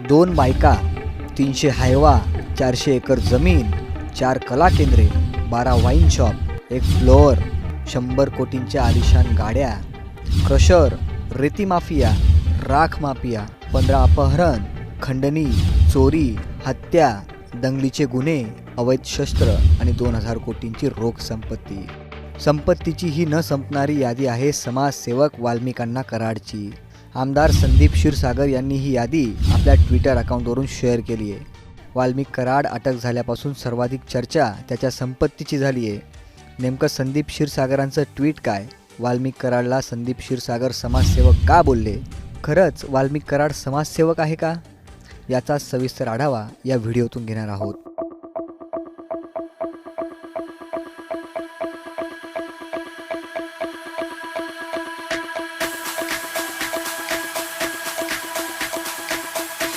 दोन बायका तीनशे हायवा चारशे एकर जमीन चार कला केंद्रे बारा वाईन शॉप एक फ्लोअर शंभर कोटींच्या आलिशान गाड्या क्रशर रेती माफिया राख माफिया पंधरा अपहरण खंडणी चोरी हत्या दंगलीचे गुन्हे अवैध शस्त्र आणि दोन हजार कोटींची रोख संपत्ती. संपत्तीची ही न संपणारी यादी आहे समाजसेवक वाल्मिकांना कराडची. आमदार संदीप क्षीरसागर यांनी ही यादी आपल्या ट्विटर अकाउंटवरून शेअर केली आहे. वाल्मिक कराड अटक झाल्यापासून सर्वाधिक चर्चा त्याच्या संपत्तीची झाली आहे. नेमकं संदीप क्षीरसागरांचं ट्विट काय? वाल्मिक कराडला संदीप क्षीरसागर समाजसेवक का बोलले? खरंच वाल्मिक कराड समाजसेवक आहे का? याचा सविस्तर आढावा या व्हिडिओतून घेणार आहोत.